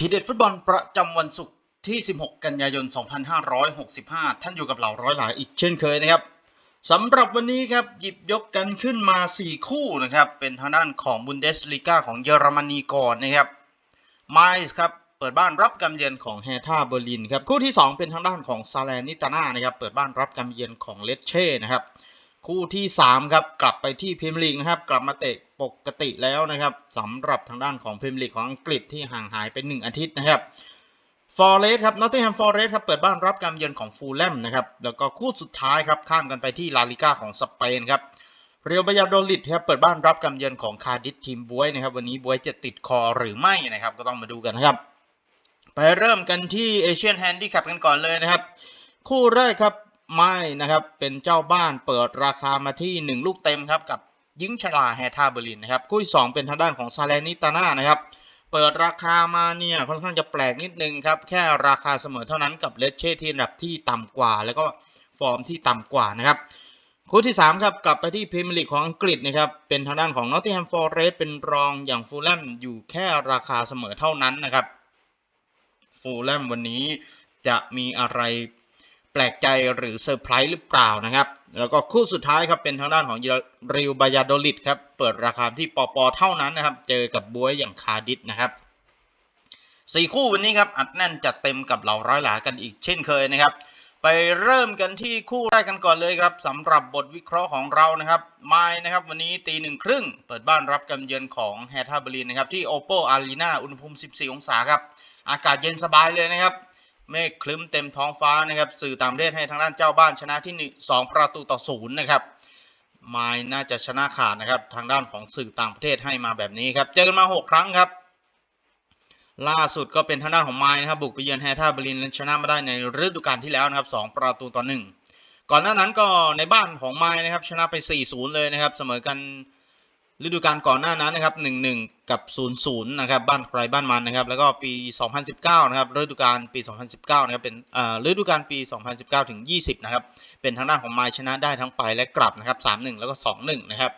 ทีเด็ดฟุตบอลประจำวันศุกร์ที่ 16 กันยายน 2565 ท่านอยู่กับเราร้อยหลายอีกเช่นเคยนะครับสำหรับวันนี้ครับหยิบยกกันขึ้นมา 4 คู่นะครับ เป็นทางด้านของบุนเดสลีกาของเยอรมนีก่อนนะครับไมส์ครับ เปิดบ้านรับกำเยือนของแฮท่าเบอร์ลินครับ คู่ที่ 2 เป็นทางด้านของซาเลนิตาน่านะครับ เปิดบ้านรับกำเยือนของเลสเช่นะครับ คู่ที่ 3 ครับ กลับไปที่พรีเมียร์ลีกนะครับ กลับมาเตะปกติแล้วนะครับสำหรับทางด้านของพรีเมียร์ลีกของอังกฤษที่ห่างหายไป1อาทิตย์นะครับฟอร์เรสครับนอตติงแฮมฟอร์เรสครับเปิดบ้านรับการเยือนของฟูลแลมนะครับแล้วก็คู่สุดท้ายครับข้ามกันไปที่ลาลิก้าของสเปนครับเรียวบายาโดลิดครับเปิดบ้านรับการเยือนของคาร์ดิสทีมบวยนะครับวันนี้บวยจะติดคอหรือไม่นะครับก็ต้องมาดูกันนะครับไปเริ่มกันที่เอเชียนแฮนดี้แคปกันก่อนเลยนะครับ คู่แรกครับ ไม่นะครับเป็นเจ้าบ้านเปิดราคามาที่ 1 ลูกเต็มครับกับยิงชลาแฮทาเบอร์ลินนะครับคู่ที่ 2 เป็นทางด้านของซาเลนิตาน่านะครับเปิดราคามาเนี่ยค่อนข้างจะแปลกนิดนึงครับแค่ราคาเสมอเท่านั้นกับเลสเช่ที่อันดับที่ต่ำกว่า แล้วก็ฟอร์มที่ต่ำกว่านะครับคู่ที่3ครับกลับไปที่พรีเมียร์ลีกของอังกฤษนะครับเป็นทางด้านของนอตติแฮมฟอร์เรสเป็นรองอย่างฟูลแลมอยู่แค่ราคาเสมอเท่านั้นนะครับฟูลแลมวันนี้จะมีอะไร ลกใจหรือเซอร์ไพรส์หรือเปล่านะครับ แล้วก็คู่สุดท้ายครับเป็นทางด้านของริวบายาโดลิดครับ เปิดราคาที่ปอปอเท่านั้นนะครับ เจอกับบวยอย่างคารดิสนะครับสี่คู่วันนี้ครับอัดแน่นจัดเต็มกับเหล่าร้อยหลากันอีกเช่นเคยนะครับ ไปเริ่มกันที่คู่แรกกันก่อนเลยครับสำหรับบทวิเคราะห์ของเรานะครับไม้นะครับวันนี้ตีหนึ่งครึ่งเปิดบ้านรับกำเยือนของแฮท่าเบอร์ลินนะครับที่โอโปอารีนาอุณหภูมิ 14 องศาครับอากาศเย็นสบายเลยนะครับ เมฆคลึ้มเต็มท้องฟ้านะครับสื่อต่างประเทศให้ทางด้านเจ้าบ้านชนะที่ 2 ประตูต่อศูนย์นะครับไมายน่าจะชนะขาดนะครับทางด้านของสื่อต่างประเทศให้มาแบบนี้ครับเจอกันมา 6 ครั้งครับ ล่าสุดก็เป็นทางด้านของไมายนะครับบุกไปเยือนแฮท่าเบอร์ลินและชนะมาได้ในฤดูกาลที่แล้วนะครับ2ประตูต่อ1ก่อนหน้านั้นก็ในบ้านของไมายนะครับชนะไป 4-0 เลยนะครับเสมอกัน ฤดูกาลก่อนหน้านั้นนะครับ 1-1 กับ 0-0 นะครับ บ้านใครบ้านมันนะครับ แล้วก็ปี 2019 นะครับ ฤดูกาลปี 2019 นะครับ เป็นฤดูกาลปี 2019 ถึง 20 นะครับ เป็นทางด้านของไมายชนะได้ทั้งไปและกลับนะครับ 3-1 แล้วก็ 2-1 นะครับ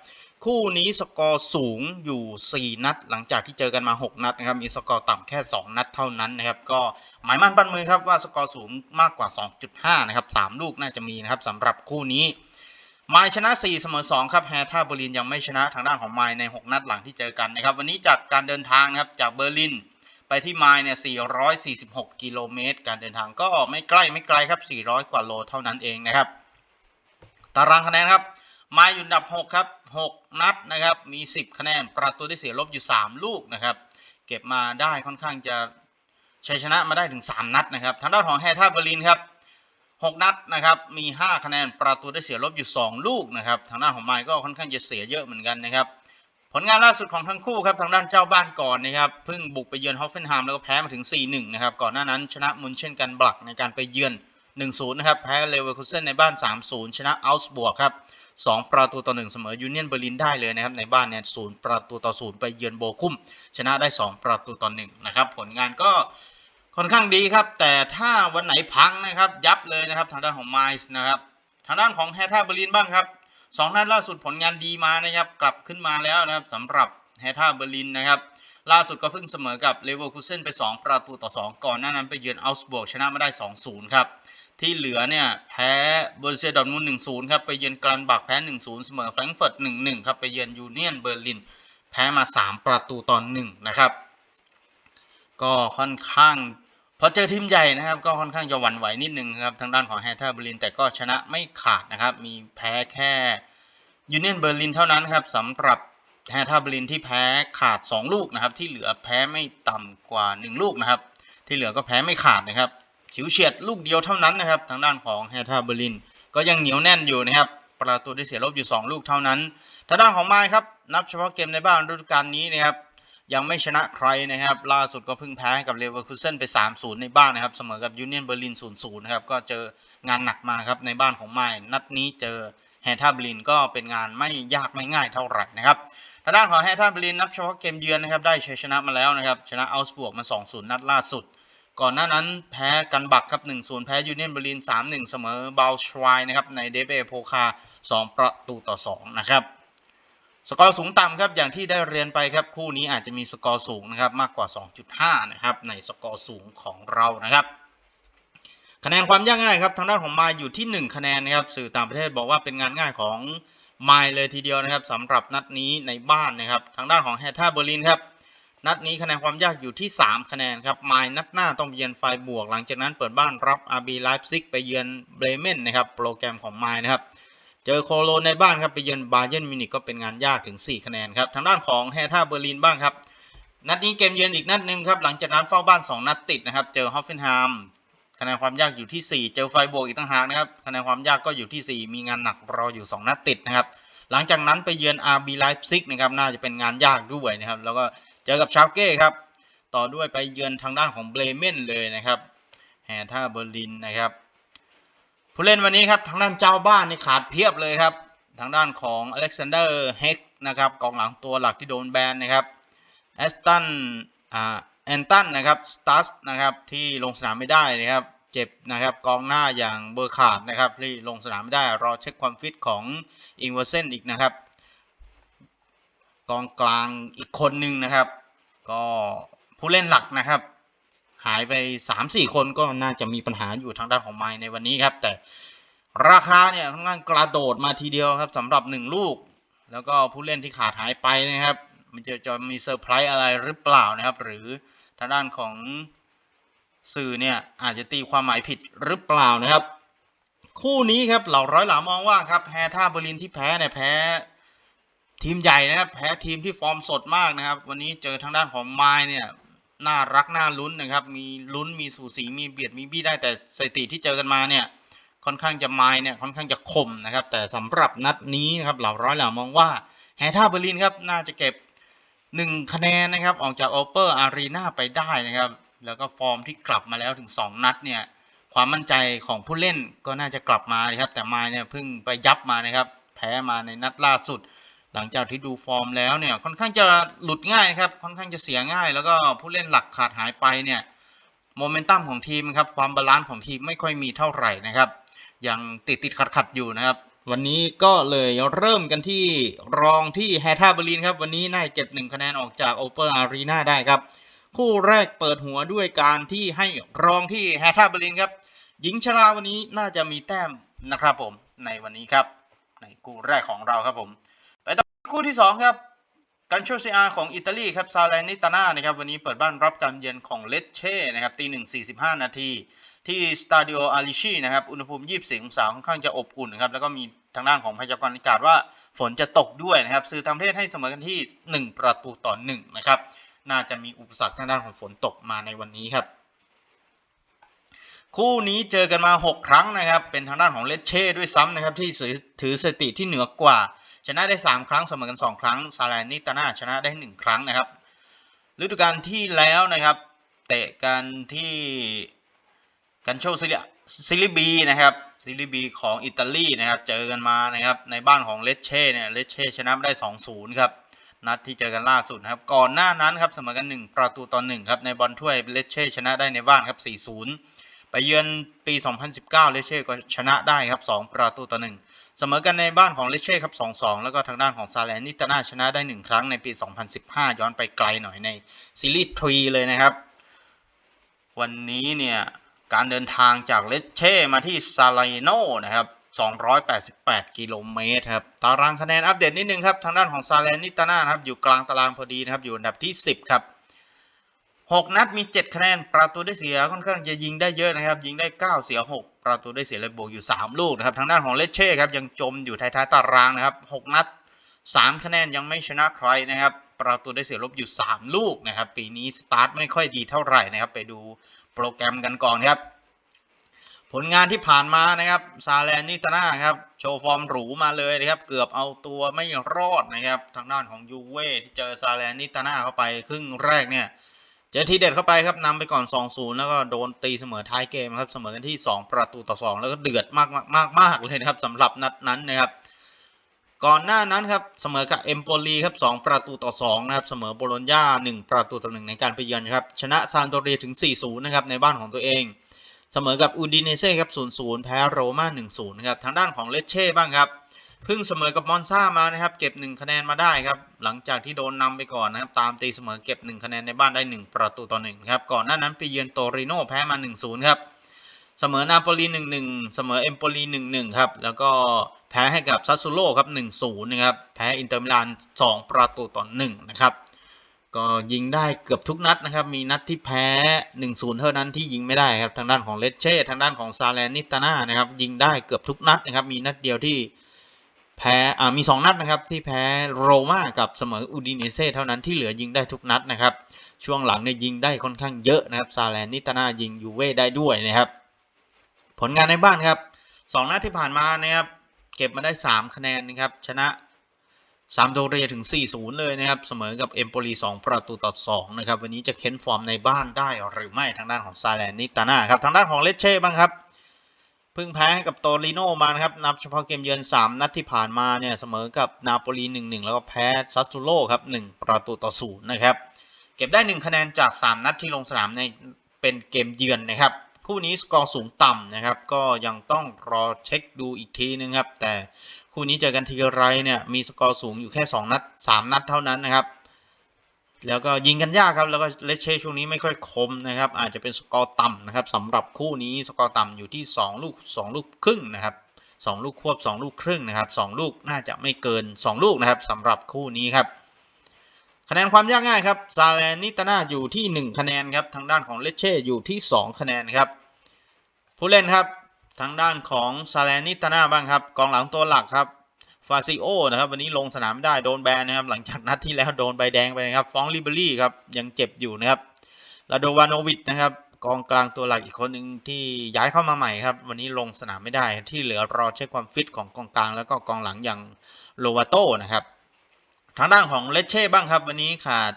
คู่นี้สกอร์สูงอยู่ 4 นัด หลังจากที่เจอกันมา 6 นัดนะครับ มีสกอร์ต่ำแค่ 2 นัดเท่านั้นนะครับ ก็หมายมั่นปั้นมือครับว่าสกอร์สูงมากกว่า 2.5 นะครับ 3 ลูกน่าจะมีนะครับสำหรับคู่นี้ มายชนะ 4 เสมอ 2 ครับแฮท่าเบอร์ลินยังไม่ชนะทางด้านของไมายใน 6 นัดหลังที่เจอกันนะครับ วันนี้จากการเดินทางนะครับจากเบอร์ลินไปที่ไมายเนี่ย 446 กิโลเมตร การเดินทางก็ไม่ใกล้ไม่ไกลครับ 400 กว่าโลเท่านั้นเองนะครับ ตารางคะแนนครับไมายอยู่อันดับ 6 ครับ 6 นัดนะครับ มี 10 คะแนน ประตูได้เสียลบอยู่ 3 ลูกนะครับ เก็บมาได้ค่อนข้างจะชัยชนะมาได้ถึง 3 นัดนะครับ ทางด้านของแฮท่าเบอร์ลินครับ 6 นัดนะครับมี 5 คะแนนประตูได้เสียลบอยู่ 2 ลูกนะครับทางด้านของไมค์ก็ค่อนข้างจะเสียเยอะเหมือนกันนะครับผลงานล่าสุดของทั้งคู่ครับทางด้านเจ้าบ้านก่อนนะครับเพิ่งบุกไปเยือนฮอฟเฟนไฮม์แล้วก็แพ้มาถึง 4-1 นะครับก่อนหน้านั้นชนะมุนเช่นกันบลักในการไปเยือน 1-0 นะครับแพ้เลเวอร์คูเซนในบ้าน 3-0 ชนะอัลส์บวกครับ2 ประตูต่อ 1 เสมอยูเนียนเบอร์ลินได้เลยนะครับในบ้านเนี่ยศูนย์ประตูต่อศูนย์ไปเยือนโบคุมชนะได้ 2 ประตูต่อ1นะครับผลงานก็ ค่อนข้างดีครับ แต่ถ้าวันไหนพังนะครับ ยับเลยนะครับ ทางด้านของไมซ์นะครับ ทางด้านของแฮท่าเบอร์ลินบ้างครับสองนัดล่าสุดผลงานดีมานะครับ กลับขึ้นมาแล้วนะครับสำหรับแฮท่าเบอร์ลินนะครับ ล่าสุดก็เพิ่งเสมอกับเลเวอร์คูเซนไป 2 ประตูต่อ 2 ก่อนหน้านั้นไปเยือนอัลส์บวกชนะมาได้ 2-0 ครับ ที่เหลือเนี่ยแพ้เบอร์เซียดอร์ทมุนด์1-0 ครับไปเยือนกรันบักแพ้ 1-0 เสมอแฟรงก์เฟิร์ต1-1 ครับไปเยือนยูเนียนเบอร์ลินแพ้มา 3 ประตูต่อ1นะครับ ก็ค่อนข้างพอเจอทีมใหญ่นะครับ ก็ค่อนข้างจะหวั่นไหวนิดนึงครับทางด้านของแฮท่าเบอร์ลินแต่ก็ชนะไม่ขาดนะครับ มีแพ้แค่ยูเนียนเบอร์ลินเท่านั้นครับสำหรับแฮท่าเบอร์ลินที่แพ้ขาด 2 ลูกนะครับ ที่เหลือแพ้ไม่ต่ำกว่า 1 ลูกนะครับ ที่เหลือก็แพ้ไม่ขาดนะครับฉิวเฉียดลูกเดียวเท่านั้นนะครับ ทางด้านของแฮท่าเบอร์ลินก็ยังเหนียวแน่นอยู่นะครับ ประตูได้เสียลบอยู่ 2 ลูกเท่านั้น ทางด้านของไมค์ครับนับเฉพาะเกมในบ้านฤดูกาลนี้นะครับ ยังไม่ชนะใครนะครับ ล่าสุดก็เพิ่งแพ้กับเลเวอร์คูเซนไป 3-0 ในบ้านนะครับ เสมอกับยูเนียนเบอร์ลิน 0-0 นะครับ ก็เจองานหนักมาครับในบ้านของไมล์นัดนี้เจอแฮท่าเบอร์ลินก็เป็นงานไม่ยากไม่ง่ายเท่าไหร่นะครับทางด้านของแฮท่าเบอร์ลินนับเฉพาะเกมเยือนนะครับได้ชัยชนะมาแล้วนะครับชนะอัลส์บวกมา 2-0 นัดล่าสุด ก่อนหน้านั้นแพ้กันบักครับ 1-0 แพ้ยูเนียนเบอร์ลิน 3-1 เสมอบาลชวายนะครับในเดเบโพคา 2 ประตูต่อ 2 นะครับ สกอร์สูงต่ำครับอย่างที่ได้เรียนไปครับคู่นี้อาจจะมีสกอร์สูงนะครับมากกว่า 2.5 นะครับในสกอร์สูงของเรานะครับ คะแนนความยากง่ายครับทางด้านของมาอยู่ที่ 1 คะแนนนะครับสื่อต่างประเทศบอกว่าเป็นงานง่ายของมายเลยทีเดียวนะครับสำหรับนัดนี้ในบ้านนะครับ ทางด้านของแฮท่าเบอร์ลินครับนัดนี้คะแนนความยากอยู่ที่ 3 คะแนนครับมายนัดหน้าต้องเยือนไฟบวก หลังจากนั้นเปิดบ้านรับ RB Leipzig ไปเยือนเบรเมนนะครับโปรแกรมของมายนะครับ เจอโคโลนในบ้านครับไปเยือนบาเยนมิวนิกก็เป็นงานยากถึง 4 คะแนนครับทางด้านของแฮท่าเบอร์ลินบ้างครับนัดนี้เกมเยือนอีกนัดหนึ่งครับหลังจากนั้นเฝ้าบ้าน 2 นัดติดนะครับเจอฮอฟเฟนไฮมคะแนนความยากอยู่ที่ 4 เจอไฟบวกอีกต่างหากนะครับคะแนนความยากก็อยู่ที่ 4 มีงานหนักรออยู่ 2 นัดติดนะครับหลังจากนั้นไปเยือน RB Leipzig นะครับน่าจะเป็นงานยากด้วยนะครับแล้วก็เจอกับชาเก้ครับต่อด้วยไปเยือนทางด้านของเบรเมนเลยนะครับแฮท่าเบอร์ลินนะครับ ผู้เล่นวันนี้ครับทางด้านเจ้าบ้านนี่ขาดเพียบเลยครับ ทางด้านของอเล็กซานเดอร์เฮกนะครับกองหลังตัวหลักที่โดนแบนนะครับแอสตันอ่าแอนตันนะครับสตัสนะครับที่ลงสนามไม่ได้นะครับเจ็บนะครับกองหน้าอย่างเบอร์ขาดนะครับที่ลงสนามไม่ได้รอเช็คความฟิตของอิงเวอร์เซนอีกนะครับกองกลางอีกคนหนึ่งนะครับ ก็ผู้เล่นหลักนะครับ หายไป 3-4 คนก็น่าจะมีปัญหาอยู่ทางด้านของไมในวันนี้ครับ แต่ราคาเนี่ยค่อนข้างกระโดดมาทีเดียวครับสำหรับ 1 ลูก แล้วก็ผู้เล่นที่ขาดหายไปนะครับ มันจะจะมีเซอร์ไพรส์อะไรหรือเปล่านะครับ หรือทางด้านของสื่อเนี่ยอาจจะตีความหมายผิดหรือเปล่านะครับ คู่นี้ครับเหล่าร้อยหลามองว่าครับแฮท่าเบอร์ลินที่แพ้เนี่ยแพ้ ทีมใหญ่นะครับแพ้ทีมที่ฟอร์มสดมากนะครับ วันนี้เจอทางด้านของไมล์เนี่ย น่ารักน่าลุ้นนะครับ มีลุ้นมีสูสีมีเบียดมีบี้ได้แต่สถิติที่เจอกันมาเนี่ยค่อนข้างจะไมล์เนี่ยค่อนข้างจะคมนะครับ แต่สำหรับนัดนี้นะครับเหล่าร้อยเหล่ามองว่าแฮท่าเบอร์ลินครับน่าจะเก็บ 1 คะแนนนะครับออกจากโอเปอร์อารีนาไปได้นะครับ แล้วก็ฟอร์มที่กลับมาแล้วถึง 2 นัดเนี่ยความมั่นใจของผู้เล่นก็น่าจะกลับมาครับแต่ไมล์เนี่ยเพิ่งไปยับมานะครับแพ้มาในนัดล่าสุด หลังจากที่ดูฟอร์มแล้วเนี่ยค่อนข้างจะหลุดง่ายครับค่อนข้างจะเสียง่าย แล้วก็ผู้เล่นหลักขาดหายไปเนี่ยโมเมนตัมของทีมครับความบาลานซ์ของทีมไม่ค่อยมีเท่าไหร่นะครับยังติดติดขัดขัดๆอยู่นะครับ วันนี้ก็เลยเริ่มกันที่รองที่แฮท่าเบอร์ลินครับ วันนี้น่าเก็บ 1 คะแนนออกจากโอเปอร์อารีนาได้ครับ คู่แรกเปิดหัวด้วยการที่ให้รองที่แฮท่าเบอร์ลินครับหญิงชราวันนี้น่าจะมีแต้มนะครับผมในวันนี้ครับ ในคู่แรกของเราครับผม คู่ที่ 2 ครับกันโชซีอาของอิตาลีครับซาเลนิตาน่านะครับวันนี้เปิดบ้านรับการเยือนของเลตเช่นะครับตีหนึ่งสี่สิบห้านาทีที่สตาดิโออาริชีนะครับอุณหภูมิ 24 องศาค่อนข้างจะอบอุ่นนะครับแล้วก็มีทางด้านของพยากรณ์อากาศว่าฝนจะตกด้วยนะครับสื่อต่างประเทศให้เสมอกันที่ 1 ประตูต่อ1นะครับน่าจะมีอุปสรรคทางด้านของฝนตกมาในวันนี้ครับ คู่นี้เจอกันมา 6 ครั้งนะครับเป็นทางด้านของเลตเช่ด้วยซ้ำนะครับที่ถือสถิติที่เหนือกว่า ชนะได้ 3 ครั้งเสมอกัน 2 ครั้งซาลนิตานาชนะได้ 1 ครั้งนะครับฤดูกาลที่แล้วนะครับ เตะกันที่กันโชซิลิซิลิบีนะครับซิลิบีของอิตาลีนะครับ เจอกันมานะครับในบ้านของเลเช่เนี่ยเลเช่ชนะได้ 2-0 ครับนัดที่เจอกันล่าสุดนะครับ ก่อนหน้านั้นครับเสมอกัน 1 ประตูต่อ1ครับในบอลถ้วยเลเช่ชนะได้ในบ้านครับ 4-0 ไปเยือนปี 2019 เลเช่ก็ชนะได้ครับ 2 ประตูต่อ1 เสมอกันในบ้านของเลเช่ครับ 2-2 แล้วก็ทางด้านของซาเลนิตนาชนะได้ 1 ครั้งในปี 2015 ย้อนไปไกลหน่อยในซีรีส์ทรีเลยนะครับ วันนี้เนี่ยการเดินทางจากเลเช่มาที่ซาลโนนะครับ 288 กิโลเมตรครับ ตารางคะแนนอัปเดตนิดนึงครับ ทางด้านของซาเลนิตนาครับ อยู่กลางตารางพอดีนะครับ อยู่อันดับที่ 10 ครับ 6 นัดมี 7 คะแนน ประตูได้เสียค่อนข้างจะยิงได้เยอะนะครับ ยิงได้ 9 เสีย 6 ประตูได้เสียเลยบวกอยู่ 3 ลูกนะครับ ทางด้านของเลเช่ครับยังจมอยู่ท้ายๆตารางนะครับ 6 นัด 3 คะแนนยังไม่ชนะใครนะครับ ประตูได้เสียลบอยู่ 3 ลูกนะครับ ปีนี้สตาร์ทไม่ค่อยดีเท่าไหร่นะครับ ไปดูโปรแกรมกันก่อนครับ ผลงานที่ผ่านมานะครับซาแลนนิตนาครับโชว์ฟอร์มหรูมาเลยนะครับ เกือบเอาตัวไม่รอดนะครับ ทางด้านของยูเว่ที่เจอซาแลนนิตนาเข้าไปครึ่งแรกเนี่ย เจอทีเด็ดเข้าไปครับนำไปก่อน 2-0 แล้วก็โดนตีเสมอท้ายเกมครับเสมอกันที่ 2 ประตูต่อ 2 แล้วก็เดือดมากมากมากเลยนะครับสำหรับนัดนั้นนะครับก่อนหน้านั้นครับเสมอกับเอมโปลีครับ2ประตูต่อ 2 นะครับเสมอโบโลญญา1 ประตูต่อ 1 ในการไปเยือนครับชนะซานโดเรียถึง 4-0 นะครับในบ้านของตัวเอง เสมอกับอูดิเนเซ่ครับ 0-0 แพ้โรม่า 1-0 นะครับทางด้านของเลเช่บ้างครับ เพิ่งเสมอกับมอนซ่ามานะครับ เก็บ 1 คะแนนมาได้ครับ หลังจากที่โดนนำไปก่อนนะครับ ตามตีเสมอเก็บ 1 คะแนนในบ้านได้ 1 ประตูต่อ1ครับ ก่อนหน้านั้นไปเยือนโตริโนแพ้มา 1-0 ครับ เสมอนาโปลี 1-1 เสมอเอมโปลี 1-1 ครับ แล้วก็แพ้ให้กับซัสซูโร่ครับ 1-0 นะครับ แพ้อินเตอร์มิลาน 2 ประตูต่อ1นะครับ ก็ยิงได้เกือบทุกนัดนะครับ มีนัดที่แพ้ 1-0 เท่านั้นที่ยิงไม่ได้ครับ ทางด้านของเลเช่ ทางด้านของซาแลนิตาน่านะครับ ยิงได้เกือบทุกนัดนะครับ มีนัดเดียวที่ แพ้อ่ามี 2 นัดนะครับที่แพ้โรม่ากับเสมออูดิเนเซ่เท่านั้นที่เหลือยิงได้ทุกนัดนะครับ ช่วงหลังเนี่ยยิงได้ค่อนข้างเยอะนะครับซาแลนิตาน่ายิงยูเว่ได้ด้วยนะครับ ผลงานในบ้านครับ 2 นัดที่ผ่านมานะครับ เก็บมาได้ 3 คะแนนนะครับ ชนะซามโดเรียถึง 4-0 เลยนะครับ เสมอกับเอมโปลี 2 ประตูต่อ 2 นะครับ วันนี้จะเค้นฟอร์มในบ้านได้หรือไม่ทางด้านของซาแลนนิตาน่าครับ ทางด้านของเลเช่บ้างครับ เพิ่งแพ้ให้กับโตริโนมานะครับ นับเฉพาะเกมเยือน 3 นัดที่ผ่านมาเนี่ยเสมอกับนาโปลี 1-1 แล้วก็แพ้ซัตซูโร่ครับ 1 ประตูต่อ0นะครับ เก็บได้ 1 คะแนนจาก 3 นัดที่ลงสนามในเป็นเกมเยือนนะครับ คู่นี้สกอร์สูงต่ำนะครับ ก็ยังต้องรอเช็คดูอีกทีนึงครับ แต่คู่นี้เจอกันทีไรเนี่ยมีสกอร์สูงอยู่แค่ 2 นัด 3 นัดเท่านั้นนะครับ แล้วก็ยิงกันยากครับ แล้วก็เลเช่ช่วงนี้ไม่ค่อยคมนะครับ อาจจะเป็นสกอร์ต่ำนะครับสำหรับคู่นี้สกอร์ต่ำอยู่ที่ 2 ลูก 2 ลูกครึ่งนะครับ2ลูกควบ 2 ลูกครึ่งนะครับ2ลูกน่าจะไม่เกิน 2 ลูกนะครับสำหรับคู่นี้ครับคะแนนความยากง่ายครับซาแลนิตนาอยู่ที่ 1 คะแนนครับทางด้านของเลเช่อยู่ที่ 2 คะแนนครับผู้เล่นครับทางด้านของซาแลนิตนาบ้างครับกองหลังตัวหลักครับ ฟาซิโอนะครับวันนี้ลงสนามไม่ได้โดนแบนนะครับหลังจากนัดที่แล้วโดนใบแดงไปนะครับฟองลิเบอรี่ครับยังเจ็บอยู่นะครับลาโดวานโนวิชนะครับกองกลางตัวหลักอีกคนหนึ่งที่ย้ายเข้ามาใหม่ครับ วันนี้ลงสนามไม่ได้ที่เหลือรอเช็คความฟิตของกองกลางแล้วก็กองหลังอย่างโลวาโตนะครับทางด้านของเลเช่บ้างครับ วันนี้ขาด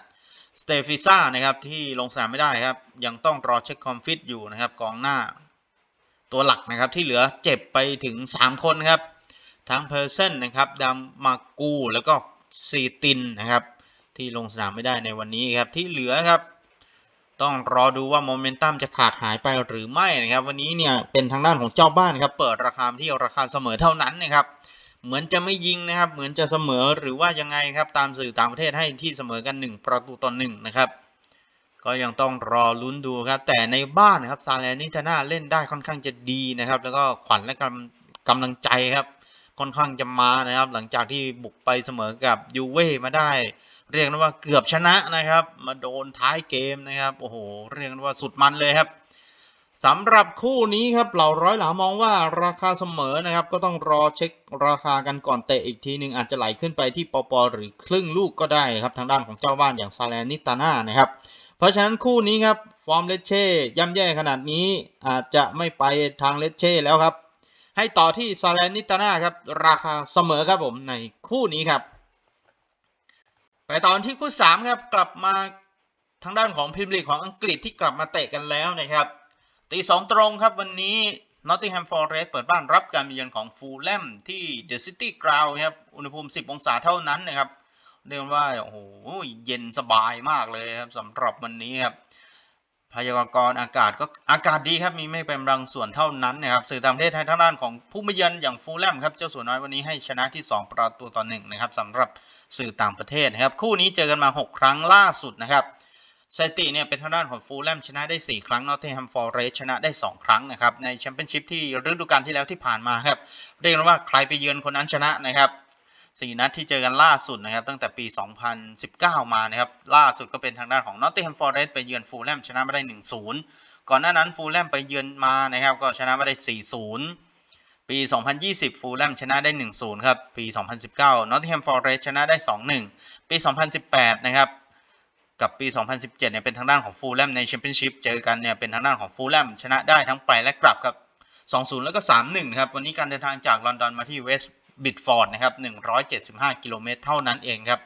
สเตฟิซ่านะครับที่ลงสนามไม่ได้ครับ ยังต้องรอเช็คความฟิตอยู่นะครับ กองหน้าตัวหลักนะครับที่เหลือเจ็บไปถึง 3 คนครับ ทั้งเพอร์เซนนะครับดัมมากูแล้วก็ซีตินนะครับที่ลงสนามไม่ได้ในวันนี้ครับที่เหลือครับ ต้องรอดูว่าโมเมนตัมจะขาดหายไปหรือไม่นะครับ วันนี้เนี่ยเป็นทางด้านของเจ้าบ้านครับเปิดราคาที่ราคาเสมอเท่านั้นนะครับเหมือนจะไม่ยิงนะครับ เหมือนจะเสมอหรือว่ายังไงครับตามสื่อต่างประเทศให้ที่เสมอกัน 1 ประตูต่อ1นะครับ ก็ยังต้องรอลุ้นดูครับ แต่ในบ้านนะครับซาเลนิทาน่าเล่นได้ค่อนข้างจะดีนะครับ แล้วก็ขวัญและกำกำลังใจครับ ค่อนข้างจะมานะครับ หลังจากที่บุกไปเสมอกับยูเว่มาได้ เรียกได้ว่าเกือบชนะนะครับ มาโดนท้ายเกมนะครับโอ้โหเรียกได้ว่าสุดมันเลยครับสำหรับคู่นี้ครับเหล่าร้อยหลามองว่าราคาเสมอนะครับ ก็ต้องรอเช็คราคากันก่อนเตะอีกทีหนึ่งอาจจะไหลขึ้นไปที่ปปหรือครึ่งลูกก็ได้ครับทางด้านของเจ้าบ้านอย่างซาเลนิตาน่านะครับ เพราะฉะนั้นคู่นี้ครับฟอร์มเลเช่ย่ำแย่ขนาดนี้อาจจะไม่ไปทางเลเช่แล้วครับ ให้ต่อที่ซาเลนิตาน่าครับราคาเสมอครับผมในคู่นี้ครับ ไปต่อที่คู่3ครับกลับมาทางด้านของพรีเมียร์ลีกของอังกฤษที่กลับมาเตะกันแล้วนะครับตีสองตรงครับวันนี้ Nottingham Forest เปิดบ้านรับการมาเยือนของฟูลแลมที่ The City Ground ครับอุณหภูมิ 10 องศาเท่านั้นนะครับเรียกว่าโอ้โหเย็นสบายมากเลยครับสำหรับวันนี้ครับ พยากรณ์อากาศก็อากาศดีครับมีไม่เป็นบางส่วนเท่านั้นนะครับสื่อต่างประเทศไทยทางด้านของผู้มาเยือนอย่างฟูลแลมครับเจ้าสัวน้อยวันนี้ให้ชนะที่ 2 ประตูต่อ1นะครับสำหรับสื่อต่างประเทศนะครับคู่นี้เจอกันมา 6 ครั้งล่าสุดนะครับสถิติเนี่ยเป็นทางด้านของฟูลแลมชนะได้ 4 ครั้งนอตเทนแฮมฟอร์เรสชนะได้ 2 ครั้งนะครับในแชมเปี้ยนชิพที่ฤดูกาลที่แล้วที่ผ่านมาครับเรียกว่าใครไปเยือนคนนั้นชนะนะครับ สี่นัดที่เจอกันล่าสุดนะครับตั้งแต่ปี 2019 มานะครับล่าสุดก็เป็นทางด้านของ Nottingham Forest ไปเยือนฟูลแลมชนะมาได้ 1-0 ก่อนหน้านั้นฟูลแลมไปเยือนมานะครับก็ชนะมาได้ 4-0 ปี 2020 ฟูลแลมชนะได้ 1-0 ครับ ปี 2019 Nottingham Forest ชนะได้ 2-1 ปี 2018 นะครับกับปี 2017 เนี่ยเป็นทางด้านของฟูลแลมในแชมเปี้ยนชิพเจอกันเนี่ยเป็นทางด้านของฟูลแลมชนะได้ทั้งไปและกลับครับ 2-0 แล้วก็ 3-1 ครับ วันนี้การเดินทางจากลอนดอนมาที่เวสต์ บิดฟอร์ดนะครับ175 กิโลเมตรเท่านั้นเองครับ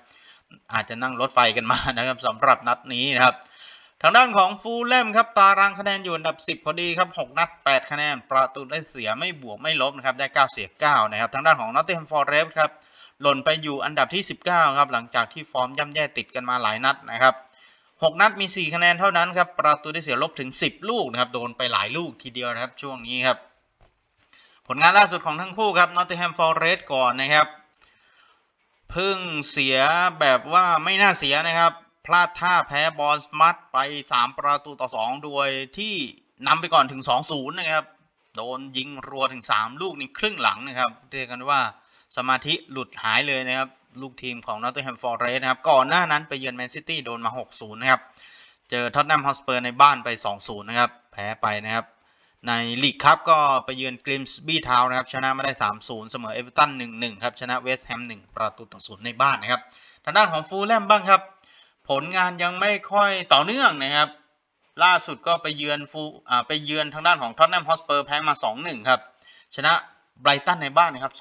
อาจจะนั่งรถไฟกันมานะครับสำหรับนัดนี้นะครับ ทางด้านของฟูลแลมครับตารางคะแนนอยู่อันดับ 10 พอดีครับ 6 นัด 8 คะแนน ประตูได้เสียไม่บวกไม่ลบนะครับ ได้ 9 เสีย 9 นะครับ ทางด้านของนอตเทนฟอร์เรสครับหล่นไปอยู่อันดับที่ 19 ครับ หลังจากที่ฟอร์มย่ำแย่ติดกันมาหลายนัดนะครับ 6 นัดมี 4 คะแนนเท่านั้นครับ ประตูได้เสียลบถึง 10 ลูกนะครับ โดนไปหลายลูกทีเดียวนะครับช่วงนี้ครับ ผลงานล่าสุดของทั้งคู่ครับ Nottingham Forest ก่อนนะครับเพิ่งเสียแบบว่าไม่น่าเสียนะครับ พลาดท่าแพ้บอลสมัตไป 3 ประตูต่อ 2 โดยที่นำไปก่อนถึง 2-0 นะครับ โดนยิงรัวถึง 3 ลูกในครึ่งหลังนะครับเรียกกันว่าสมาธิหลุดหายเลยนะครับ ลูกทีมของ Nottingham Forest นะครับ ก่อนหน้านั้นไปเยือนแมนซิตี้โดนมา 6-0 นะครับ เจอท็อตแนมฮอสเปอร์ในบ้านไป 2-0 นะครับ แพ้ไปนะครับ ในลีกครับก็ไปเยือนกริมส์บี้ทาวน์นะครับ ชนะมาได้ 3-0 เสมอเอเวอร์ตัน 1-1 ครับ ชนะเวสต์แฮม 1 ประตูต่อ0ในบ้านนะครับ ทางด้านของฟูลแลมบ้างครับ ผลงานยังไม่ค่อยต่อเนื่องนะครับ ล่าสุดก็ไปเยือนฟูอ่าไปเยือนทางด้านของท็อตแนมฮอสเปอร์แพ้มา 2-1 ครับ ชนะไบรตันในบ้านนะครับ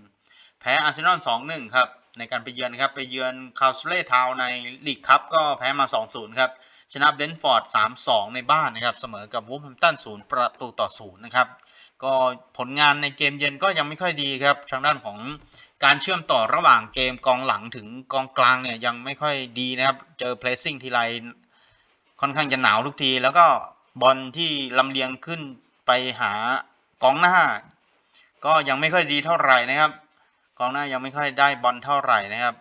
2-1 แพ้อาร์เซนอล 2-1 ครับ ในการไปเยือนครับ ไปเยือนคาสเลทาวในลีกครับก็แพ้มา 2-0 ครับ ชนะเบนฟอร์ด 3-2 ในบ้านนะครับเสมอกับวูฟแฮมตัน0ประตูต่อ0นะครับก็ผลงานในเกมเย็นก็ยังไม่ค่อยดีครับทางด้านของการเชื่อมต่อระหว่างเกมกองหลังถึงกองกลางเนี่ยยังไม่ค่อยดีนะครับเจอเพลสซิ่งทีไรค่อนข้างจะหนาวทุกที แล้วก็บอลที่ลำเลียงขึ้นไปหากองหน้า ก็ยังไม่ค่อยดีเท่าไหร่นะครับ กองหน้ายังไม่ค่อยได้บอลเท่าไหร่นะครับ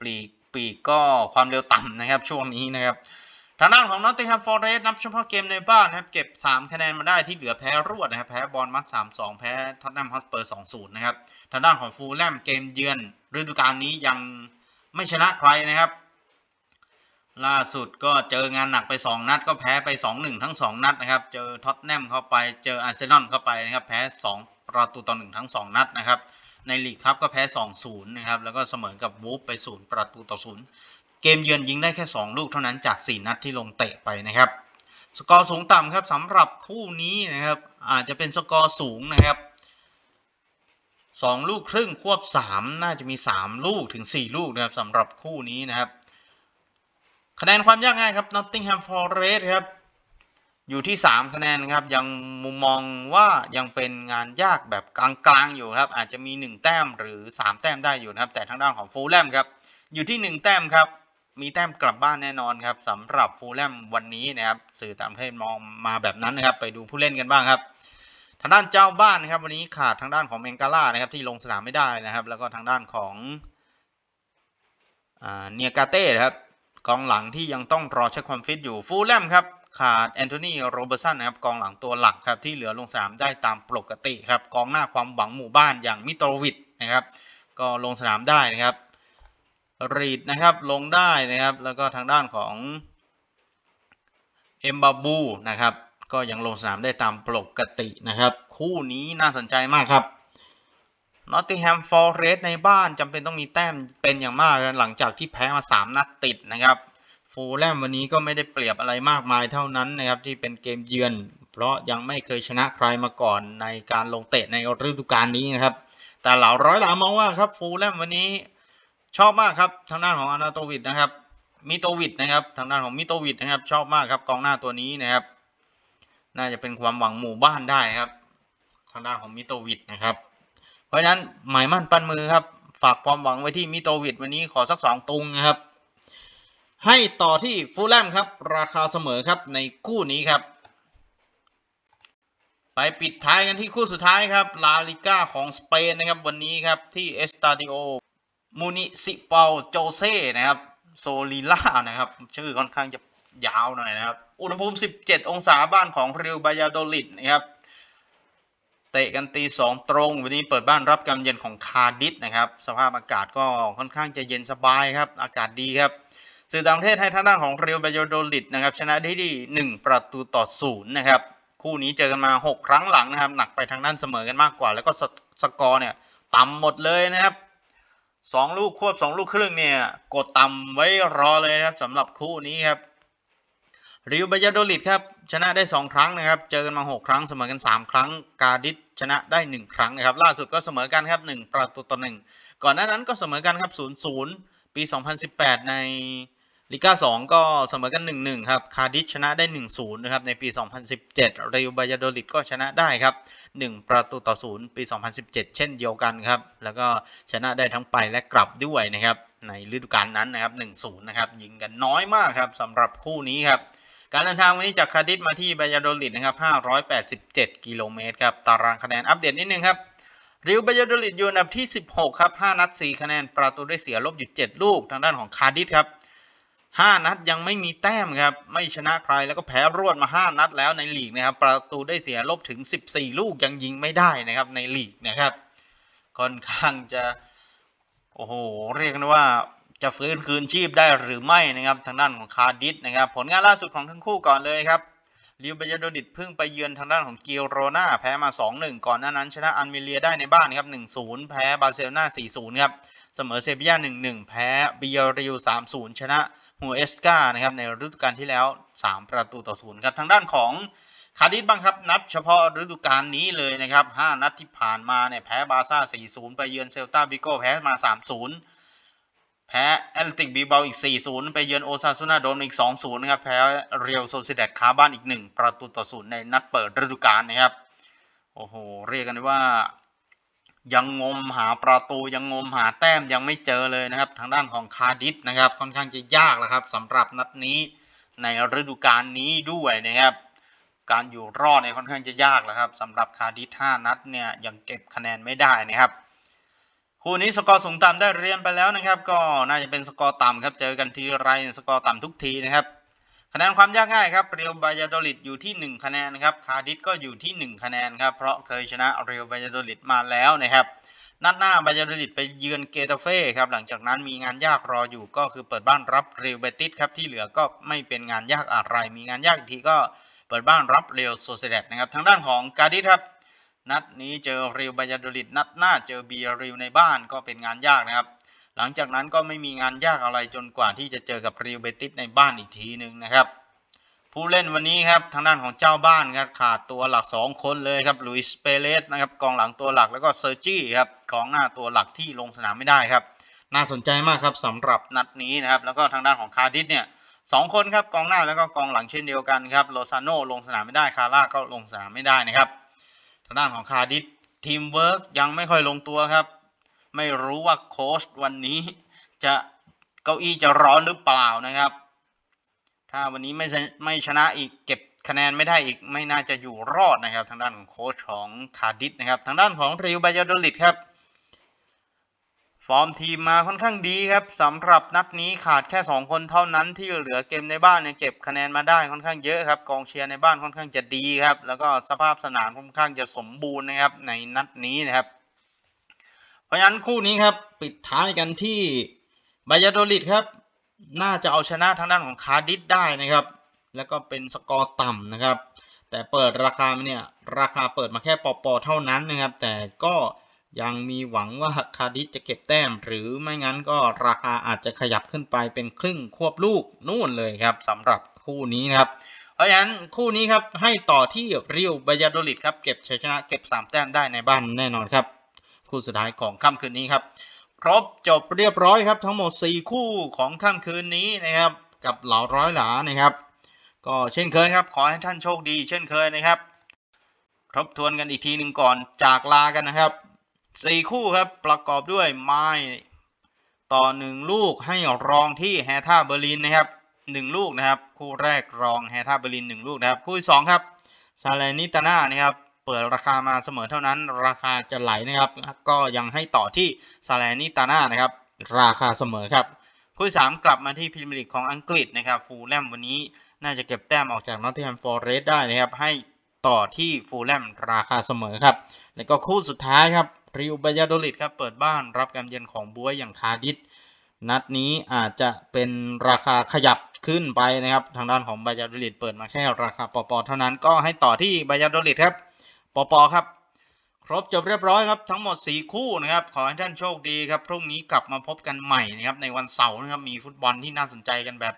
ปลีกปีกก็ความเร็วต่ำนะครับช่วงนี้นะครับ ทางด้านของ Nottingham Forest นับเฉพาะเกมในบ้านนะครับเก็บ 3 คะแนนมาได้ที่เหลือแพ้รวดนะครับแพ้บอลมัด 3-2 แพ้ท็อตแนมฮอสเปอร์ 2-0 นะครับทางด้านของฟูลแลมเกมเยือนฤดูกาลนี้ยังไม่ชนะใครนะครับ ล่าสุดก็เจองานหนักไป 2 นัดก็แพ้ไป 2-1 ทั้ง 2 นัดนะครับ เจอท็อตแนมเข้าไปเจออาร์เซนอลเข้าไปนะครับแพ้ 2 ประตูต่อ1ทั้ง 2 นัดนะครับในลีกครับก็แพ้ 2-0 นะครับ แล้วก็เสมอกับวูฟไป 0 ประตูต่อ 0 เกมเยือนยิงได้แค่ 2 ลูกเท่านั้นจาก 4 นัดที่ลงเตะไปนะครับ สกอร์สูงต่ำครับสำหรับคู่นี้นะครับอาจจะเป็นสกอร์สูงนะครับ2ลูกครึ่งควบ 3 น่าจะมี 3 ลูกถึง 4 ลูกนะครับสำหรับคู่นี้นะครับ คะแนนความยากง่ายครับ Nottingham Forest ครับอยู่ที่ 3 คะแนนครับยังมุมมองว่ายังเป็นงานยากแบบกลางๆอยู่ครับ อาจจะมี 1 แต้มหรือ 3 แต้มได้อยู่นะครับ แต่ทางด้านของฟูลแลมครับ อยู่ที่ 1 แต้มครับ มีแต้มกลับบ้านแน่นอนครับสำหรับฟูลแลมวันนี้นะครับสื่อต่างประเทศมองมาแบบนั้นนะครับ ไปดูผู้เล่นกันบ้างครับ ทางด้านเจ้าบ้านนะครับ วันนี้ขาดทางด้านของเมงกาล่านะครับที่ลงสนามไม่ได้นะครับ แล้วก็ทางด้านของเนียกาเต้ครับกองหลังที่ยังต้องรอเช็คความฟิตอยู่ฟูลแลมครับขาดแอนโทนีโรเบอร์สันนะครับกองหลังตัวหลักครับที่เหลือลงสนามได้ตามปกติครับกองหน้าความหวังหมู่บ้านอย่างมิโตรวิชนะครับ ก็ลงสนามได้นะครับ รีดนะครับลงได้นะครับ แล้วก็ทางด้านของเอมบาบูนะครับก็ยังลงสนามได้ตามปกตินะครับ คู่นี้น่าสนใจมากครับ Nottingham Forest ในบ้านจำเป็นต้องมีแต้มเป็นอย่างมากหลังจากที่แพ้มา 3 นัดติดนะครับฟูลแลมวันนี้ก็ไม่ได้เปรียบอะไรมากมายเท่านั้นนะครับที่เป็นเกมเยือน เพราะยังไม่เคยชนะใครมาก่อนในการลงเตะในฤดูกาลนี้นะครับ แต่เหล่าร้อยหลามองว่าครับฟูลแลมวันนี้ ชอบมากครับทางด้านของอานาโตวิดนะครับมิโตวิดนะครับทางด้านของมิโตวิดนะครับ ชอบมากครับกองหน้าตัวนี้นะครับ น่าจะเป็นความหวังหมู่บ้านได้ครับ ทางด้านของมิโตวิดนะครับ เพราะฉะนั้นหมายมั่นปั้นมือครับ ฝากความหวังไว้ที่มิโตวิดวันนี้ขอสักสองตุงนะครับ ให้ต่อที่ฟูลแลมครับ ราคาเสมอครับในคู่นี้ครับ ไปปิดท้ายกันที่คู่สุดท้ายครับลาลิก้าของสเปนนะครับวันนี้ครับที่เอสตาดิโอ มูนิซิเปาโจเซ่นะครับโซลิล่านะครับ ชื่อค่อนข้างจะยาวหน่อยนะครับ อุณหภูมิ 17 องศาบ้านของเรียวบายาโดลิดนะครับ เตะกันตีสองตรง วันนี้เปิดบ้านรับกำเย็นของคาร์ดิสนะครับ สภาพอากาศก็ค่อนข้างจะเย็นสบายครับ อากาศดีครับ สื่อต่างประเทศให้ทางด้านของเรียวบายาโดลิดนะครับ ชนะได้ดี 1 ประตูต่อศูนย์นะครับ คู่นี้เจอกันมา 6 ครั้งหลังนะครับ หนักไปทางด้านเสมอกันมากกว่า แล้วก็สกอร์เนี่ยต่ำหมดเลยนะครับ สองลูกควบสองลูกครึ่งเนี่ยกดต่ำไว้รอเลยนะครับสำหรับคู่นี้ครับริวบายาโดลิดครับชนะได้ 2 ครั้งนะครับ เจอกันมา 6 ครั้งเสมอกัน 3 ครั้ง กาดิสชนะได้ 1 ครั้งนะครับ ล่าสุดก็เสมอกันครับ 1 ประตูต่อ 1 ก่อนหน้านั้นก็เสมอกันครับ 0-0 ปี 2018 ใน ลิก้า2ก็เสมอกัน 1-1 ครับ คาดิสชนะได้ 1-0 นะครับ ในปี 2017ริวบายาโดลิดก็ชนะได้ครับ 1 ประตูต่อ 0 ปี 2017 เช่นเดียวกันครับ แล้วก็ชนะได้ทั้งไปและกลับด้วยนะครับ ในฤดูกาลนั้นนะครับ 1-0 นะครับ ยิงกันน้อยมากครับสำหรับคู่นี้ครับ การเดินทางวันนี้จากคาร์ดิฟมาที่บายาโดลิดนะครับ 587 กิโลเมตรครับ ตารางคะแนนอัปเดตนิดนึงครับริวบายาโดลิดอยู่อันดับที่ 16 ครับ 5 นัด 4 คะแนน ประตูได้เสียลบอยู่ 7 ลูก ทางด้านของคาดิฟครับ 5 นัดยังไม่มีแต้มครับไม่ชนะใครแล้วก็แพ้รวดมา 5 นัดแล้วในลีกนะครับประตูได้เสียลบถึง 14 ลูกยังยิงไม่ได้นะครับในลีกนะครับ ค่อนข้างจะโอ้โหเรียกได้ว่าจะฟื้นคืนชีพได้หรือไม่นะครับทางด้านของคาร์ดิสนะครับผลงานล่าสุดของทั้งคู่ก่อนเลยครับลิวเบยโดดิตเพิ่งไปเยือนทางด้านของกิโรนาแพ้มา 2-1 ก่อนหน้านั้น ชนะอันมิเลียได้ในบ้านครับ 1-0 แพ้บาร์เซโลนา4-0 ครับ เสมอเซบีย่า1-1 แพ้บิยาริว3-0 ชนะ ฮูเอสกานะครับในฤดูกาลที่แล้ว 3 ประตูต่อ0ครับทางด้านของคาร์ดิสบ้างครับ นับเฉพาะฤดูกาลนี้เลยนะครับ 5 นัดที่ผ่านมาเนี่ยแพ้บาร์ซ่า 4-0 ไปเยือนเซลตาบิโกแพ้มา 3-0 แพ้แอตเลติกบีเบาอีก 4-0 ไปเยือนโอซาซูนาโดมอีก 2-0 นะครับ แพ้เรียวโซซิเดตคาบ้านอีก 1 ประตูต่อ0ในนัดเปิดฤดูกาลนะครับ โอ้โห เรียกกันว่า ยังงมหาประตูยังงมหาแต้มยังไม่เจอเลยนะครับ ทางด้านของคาร์ดิสนะครับ ค่อนข้างจะยากแล้วครับสำหรับนัดนี้ในฤดูกาลนี้ด้วยนะครับ การอยู่รอดเนี่ยค่อนข้างจะยากแล้วครับสำหรับคาร์ดิส5นัดเนี่ยยังเก็บคะแนนไม่ได้นะครับคู่นี้สกอร์สูงต่ำได้เรียนไปแล้วนะครับ ก็น่าจะเป็นสกอร์ต่ำครับเจอกันทีไรสกอร์ต่ำทุกทีนะครับ คะแนนความยากง่ายครับเรียวบายาโดลิดอยู่ที่ 1 คะแนนครับคาร์ดิสก็อยู่ที่ 1 คะแนนครับเพราะเคยชนะเรียวบายาโดลิดมาแล้วนะครับนัดหน้าบายาโดลิดไปเยือนเกตาเฟ่ครับหลังจากนั้นมีงานยากรออยู่ก็คือเปิดบ้านรับเรียวเบติสครับที่เหลือก็ไม่เป็นงานยากอะไรมีงานยากอีกทีก็เปิดบ้านรับเรียวโซเซเดตนะครับทางด้านของการดิสครับนัดนี้เจอเรียวบายาโดลิดนัดหน้าเจอเบียริวในบ้านก็เป็นงานยากนะครับ หลังจากนั้นก็ไม่มีงานยากอะไรจนกว่าที่จะเจอกับเรียวเบติสในบ้านอีกทีหนึ่งนะครับ ผู้เล่นวันนี้ครับทางด้านของเจ้าบ้านครับขาดตัวหลัก 2 คนเลยครับลุยส์เปเรสนะครับกองหลังตัวหลักแล้วก็เซอร์จี้ครับกองหน้าตัวหลักที่ลงสนามไม่ได้ครับ น่าสนใจมากครับสำหรับนัดนี้นะครับแล้วก็ทางด้านของคาร์ดิสเนี่ยสองคนครับกองหน้าแล้วก็กองหลังเช่นเดียวกันครับโลซาโนลงสนามไม่ได้คาร่าก็ลงสนามไม่ได้นะครับทางด้านของคาร์ดิสทีมเวิร์กยังไม่ค่อยลงตัวครับ ไม่รู้ว่าโค้ชวันนี้จะเก้าอี้จะร้อนหรือเปล่านะครับ ถ้าวันนี้ไม่ชนะไม่ชนะอีกเก็บคะแนนไม่ได้อีกไม่น่าจะอยู่รอดนะครับ ทางด้านของโค้ชของคาร์ดิสนะครับ ทางด้านของริวบายาโดลิดครับ ฟอร์มทีมมาค่อนข้างดีครับสำหรับนัดนี้ขาดแค่ 2 คนเท่านั้นที่เหลือเกมในบ้านเนี่ยเก็บคะแนนมาได้ค่อนข้างเยอะครับ กองเชียร์ในบ้านค่อนข้างจะดีครับ แล้วก็สภาพสนามค่อนข้างจะสมบูรณ์นะครับในนัดนี้นะครับ เพราะฉะนั้นคู่นี้ครับปิดท้ายกันที่บายาโดลิดครับ น่าจะเอาชนะทางด้านของคาร์ดิสได้นะครับ แล้วก็เป็นสกอร์ต่ำนะครับ แต่เปิดราคาเนี่ยราคาเปิดมาแค่ปอปอเท่านั้นนะครับ แต่ก็ยังมีหวังว่าคาร์ดิสจะเก็บแต้ม หรือไม่งั้นก็ราคาอาจจะขยับขึ้นไปเป็นครึ่งควบลูกนู่นเลยครับสำหรับคู่นี้นะครับเพราะฉะนั้นคู่นี้ครับให้ต่อที่ริวบายาโดลิดครับเก็บชัยชนะเก็บ3แต้มได้ในบ้านแน่นอนครับ คู่สุดท้ายของค่ำคืนนี้ครับ ครบจบเรียบร้อยครับทั้งหมด 4 คู่ของค่ำคืนนี้นะครับ กับเหล่าร้อยหลานะครับ ก็เช่นเคยครับ ขอให้ท่านโชคดี เช่นเคยนะครับทบทวนกันอีกทีหนึ่งก่อนจากลากันนะครับ 4 คู่ครับประกอบด้วยไม้ต่อ 1 ลูกให้รองที่แฮท่าเบอร์ลินนะครับ 1 ลูกนะครับ คู่แรกรองแฮท่าเบอร์ลิน 1 ลูกนะครับ คู่ที่2ครับซาเลนิตาน่านะครับ เปิดราคามาเสมอเท่านั้น ราคาจะไหลนะครับ ก็ยังให้ต่อที่ซาเลนิตาน่านะครับ ราคาเสมอครับคู่ที่สามกลับมาที่พรีเมียร์ลีกของอังกฤษนะครับฟูลแลมวันนี้น่าจะเก็บแต้มออกจากนอตติงแฮมฟอร์เรสได้นะครับ ให้ต่อที่ฟูลแลมราคาเสมอครับ แล้วก็คู่สุดท้ายครับริวบายาโดลิดครับเปิดบ้านรับการเยือนของบัวอย่างคาร์ดิสนัดนี้อาจจะเป็นราคาขยับขึ้นไปนะครับ ทางด้านของบายาโดลิดเปิดมาแค่ราคาปอปอเท่านั้นก็ให้ต่อที่บายาโดลิดครับ ปอปอครับ ครบจบเรียบร้อยครับทั้งหมด 4 คู่นะครับ ขอให้ท่านโชคดีครับ พรุ่งนี้กลับมาพบกันใหม่นะครับในวันเสาร์นะครับ มีฟุตบอลที่น่าสนใจกันแบบ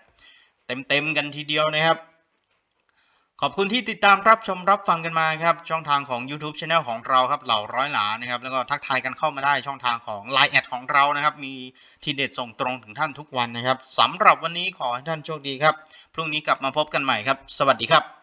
เต็มๆกันทีเดียวนะครับ ขอบคุณที่ติดตามรับชมรับฟังกันมาครับ ช่องทางของ YouTube Channel ของเราครับเหล่าร้อยหลานะครับ แล้วก็ทักทายกันเข้ามาได้ช่องทางของ Line แอดของเรานะครับ มีทีเด็ดส่งตรงถึงท่านทุกวันนะครับสำหรับวันนี้ขอให้ท่านโชคดีครับ พรุ่งนี้กลับมาพบกันใหม่ครับ สวัสดีครับ